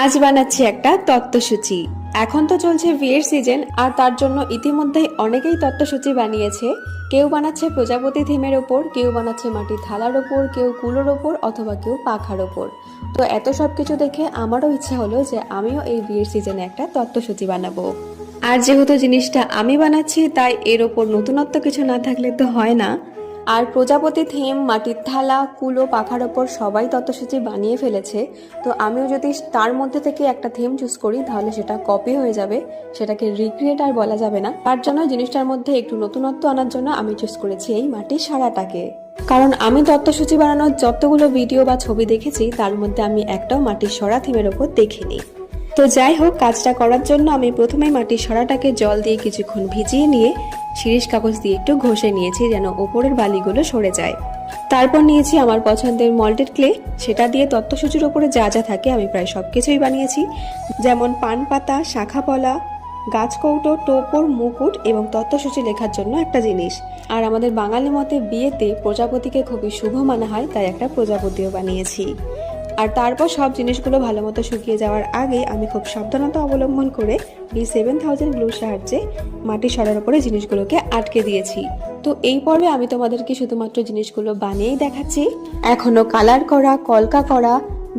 আজ বানাচ্ছি একটা তত্ত্বসূচি। এখন তো চলছে বিয়ের সিজন আর তার জন্য ইতিমধ্যেই অনেকেই তত্ত্বসূচি বানিয়েছে। কেউ বানাচ্ছে প্রজাপতি থিমের ওপর, কেউ বানাচ্ছে মাটির থালার ওপর, কেউ কুলোর ওপর, অথবা কেউ পাখার ওপর। তো এত সব কিছু দেখে আমারও ইচ্ছা হলো যে আমিও এই বিয়ের সিজনে একটা তত্ত্বসূচি বানাবো। আর যেহেতু জিনিসটা আমি বানাচ্ছি, তাই এর ওপর নতুনত্ব কিছু না থাকলে তো হয় না। আর প্রজাপতি থিম, মাটির থালা, কুলো, পাখার ওপর সবাই তত্ত্বসূচি বানিয়ে ফেলেছে। তো আমিও যদি তার মধ্যে থেকে একটা থিম চুজ করি, তাহলে সেটা কপি হয়ে যাবে। সেটাকে রিক্রিয়েট আর বলা যাবে না। তার জন্য জিনিসটার মধ্যে একটু নতুনত্ব আনার জন্য আমি চুজ করেছি এই মাটির সারাটাকে। কারণ আমি তত্ত্বসূচি বানানোর যতগুলো ভিডিও বা ছবি দেখেছি, তার মধ্যে আমি একটাও মাটির সরা থিমের ওপর দেখিনি। তো যাই হোক, কাজটা করার জন্য আমি প্রথমে মাটির সরাটাকে জল দিয়ে কিছুক্ষণ ভিজিয়ে নিয়ে শিরিষ কাগজ দিয়ে একটু ঘষে নিয়েছি যেন ওপরের বালিগুলো সরে যায়। তারপর নিয়েছি আমার পছন্দের মল্টেড ক্লে, সেটা দিয়ে তত্ত্বসূচির ওপরে যা যা থাকে আমি প্রায় সব কিছুই বানিয়েছি। যেমন পান পাতা শাখাপলা গাছকৌটো টোপর, মুকুট এবং তত্ত্বসূচি লেখার জন্য একটা জিনিস। আর আমাদের বাঙালি মতে বিয়েতে প্রজাপতিকে খুবই শুভ মানা হয়, তাই একটা প্রজাপতিও বানিয়েছি। আর তারপর সব জিনিসগুলো ভালো মতো শুকিয়ে যাওয়ার আগে আমি খুব সাবধানতা অবলম্বন করে বি সেভেন থাউজেন্ড গ্লুর সাহায্যে মাটি সরার উপরে জিনিসগুলোকে আটকে দিয়েছি। তো এই পর্বে আমি তোমাদেরকে শুধুমাত্র জিনিসগুলো বানিয়েই দেখাচ্ছি। এখনও কালার করা, কলকা করা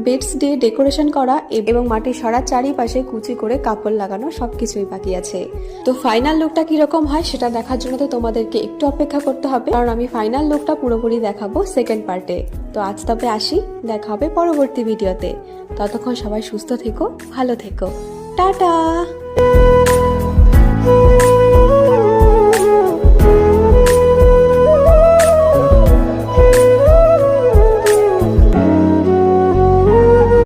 বেডস দিয়ে ডেকোরেশন করা এবং মাটির সরা চারিপাশে কুচি করে কাপড় লাগানো সবকিছুই বাকি আছে। তো ফাইনাল লুকটা কীরকম হয় সেটা দেখার জন্য তো তোমাদেরকে একটু অপেক্ষা করতে হবে। কারণ আমি ফাইনাল লুকটা পুরোপুরি দেখাবো সেকেন্ড পার্টে তো আজ তবে আসি, দেখা হবে পরবর্তী ভিডিওতে ততক্ষণ সবাই সুস্থ থেকো, ভালো থেকো। টাটা!